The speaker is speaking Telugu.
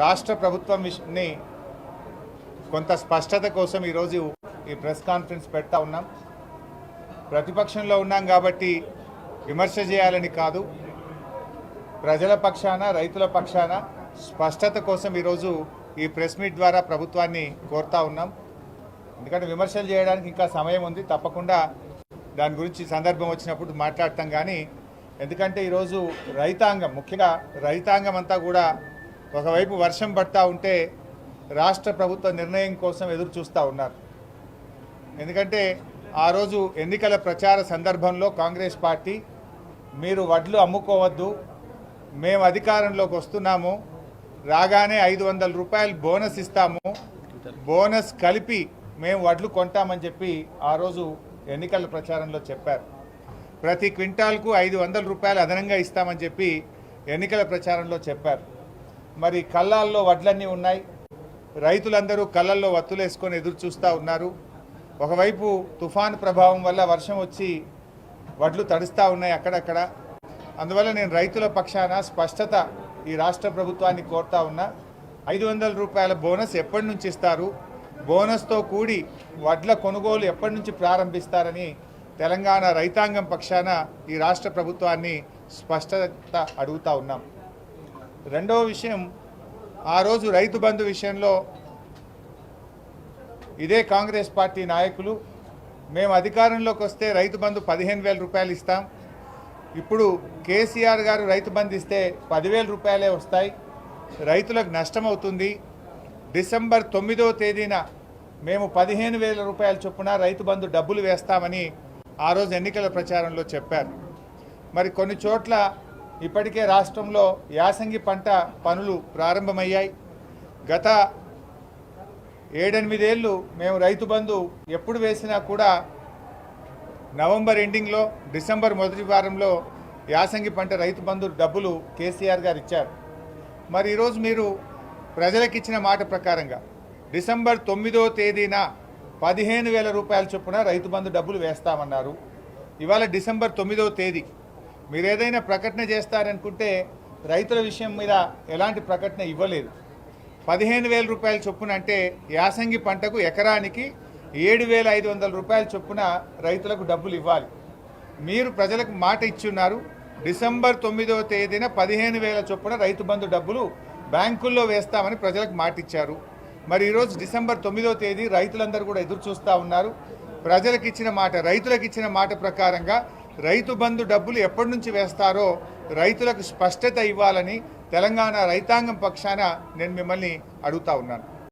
రాష్ట్ర ప్రభుత్వం విషయాన్ని కొంత స్పష్టత కోసం ఈరోజు ఈ ప్రెస్ కాన్ఫరెన్స్ పెడతా ఉన్నాం. ప్రతిపక్షంలో ఉన్నాం కాబట్టి విమర్శ చేయాలని కాదు. ప్రజల పక్షాన రైతుల పక్షాన స్పష్టత కోసం ఈరోజు ఈ ప్రెస్ మీట్ ద్వారా ప్రభుత్వాన్ని కోరుతా ఉన్నాం. ఎందుకంటే విమర్శలు చేయడానికి ఇంకా సమయం ఉంది. తప్పకుండా దాని గురించి సందర్భం వచ్చినప్పుడు మాట్లాడతాం కానీ ఎందుకంటే ఈరోజు రైతాంగం ముఖ్యంగా రైతాంగం అంతా కూడా ఒకవైపు వర్షం పడతా ఉంటే రాష్ట్ర ప్రభుత్వ నిర్ణయం కోసం ఎదురు చూస్తూ ఉన్నారు. ఎందుకంటే ఆ రోజు ఎన్నికల ప్రచార సందర్భంలో కాంగ్రెస్ పార్టీ మీరు వడ్లు అమ్ముకోవద్దు మేము అధికారంలోకి వస్తున్నాము రాగానే ఐదు వందల రూపాయలు బోనస్ ఇస్తాము బోనస్ కలిపి మేము వడ్లు కొంటామని చెప్పి ఆ రోజు ఎన్నికల ప్రచారంలో చెప్పారు. ప్రతి క్వింటాల్కు ఐదు వందల రూపాయలు అదనంగా ఇస్తామని చెప్పి ఎన్నికల ప్రచారంలో చెప్పారు. మరి కళ్ళాల్లో వడ్లన్నీ ఉన్నాయి. రైతులందరూ కళ్ళల్లో వత్తులేసుకొని ఎదురు చూస్తూ ఉన్నారు. ఒకవైపు తుఫాన్ ప్రభావం వల్ల వర్షం వచ్చి వడ్లు తడుస్తూ ఉన్నాయి అక్కడక్కడ. అందువల్ల నేను రైతుల పక్షాన స్పష్టత ఈ రాష్ట్ర ప్రభుత్వాన్ని కోరుతా ఉన్నా. ఐదు వందల రూపాయల బోనస్ ఎప్పటి నుంచి ఇస్తారు? బోనస్తో కూడి వడ్ల కొనుగోలు ఎప్పటి నుంచి ప్రారంభిస్తారని తెలంగాణ రైతాంగం పక్షాన ఈ రాష్ట్ర ప్రభుత్వాన్ని స్పష్టత అడుగుతా ఉన్నాం. రెండవ విషయం ఆ రోజు రైతు బంధు విషయంలో ఇదే కాంగ్రెస్ పార్టీ నాయకులు మేము అధికారంలోకి వస్తే రైతు బంధు పదిహేను వేల రూపాయలు ఇస్తాం. ఇప్పుడు కేసీఆర్ గారు రైతు బంధు ఇస్తే పదివేల రూపాయలే వస్తాయి. రైతులకు నష్టం అవుతుంది. డిసెంబర్ తొమ్మిదవ తేదీన మేము పదిహేను వేల రూపాయల చొప్పున రైతు బంధు డబ్బులు వేస్తామని ఆ రోజు ఎన్నికల ప్రచారంలో చెప్పారు. మరి కొన్ని చోట్ల ఇప్పటికే రాష్ట్రంలో యాసంగి పంట పనులు ప్రారంభమయ్యాయి. గత ఏడెనిమిదేళ్ళు మేము రైతు బంధు ఎప్పుడు వేసినా కూడా నవంబర్ ఎండింగ్లో డిసెంబర్ మొదటి వారంలో యాసంగి పంట రైతు బంధు డబ్బులు కేసీఆర్ గారు ఇచ్చారు. మరి ఈరోజు మీరు ప్రజలకు ఇచ్చిన మాట ప్రకారంగా డిసెంబర్ తొమ్మిదో తేదీన పదిహేను వేల రూపాయల చొప్పున రైతు బంధు డబ్బులు వేస్తామన్నారు. ఇవాళ డిసెంబర్ తొమ్మిదో తేదీ. మీరు ఏదైనా ప్రకటన చేస్తారనుకుంటే రైతుల విషయం మీద ఎలాంటి ప్రకటన ఇవ్వలేదు. పదిహేను వేల రూపాయల చొప్పున అంటే యాసంగి పంటకు ఎకరానికి ఏడు వేల ఐదు వందల రూపాయల చొప్పున రైతులకు డబ్బులు ఇవ్వాలి. మీరు ప్రజలకు మాట ఇచ్చున్నారు. డిసెంబర్ తొమ్మిదవ తేదీన పదిహేను వేల చొప్పున రైతు బంధు డబ్బులు బ్యాంకుల్లో వేస్తామని ప్రజలకు మాట ఇచ్చారు. మరి ఈరోజు డిసెంబర్ తొమ్మిదవ తేదీ రైతులందరూ కూడా ఎదురు చూస్తూ ఉన్నారు. ప్రజలకు ఇచ్చిన మాట రైతులకు ఇచ్చిన మాట ప్రకారంగా రైతు బంధు డబ్బులు ఎప్పటి నుంచి వేస్తారో రైతులకు స్పష్టత ఇవ్వాలని తెలంగాణ రైతాంగం పక్షాన నేను మిమ్మల్ని అడుగుతా ఉన్నాను.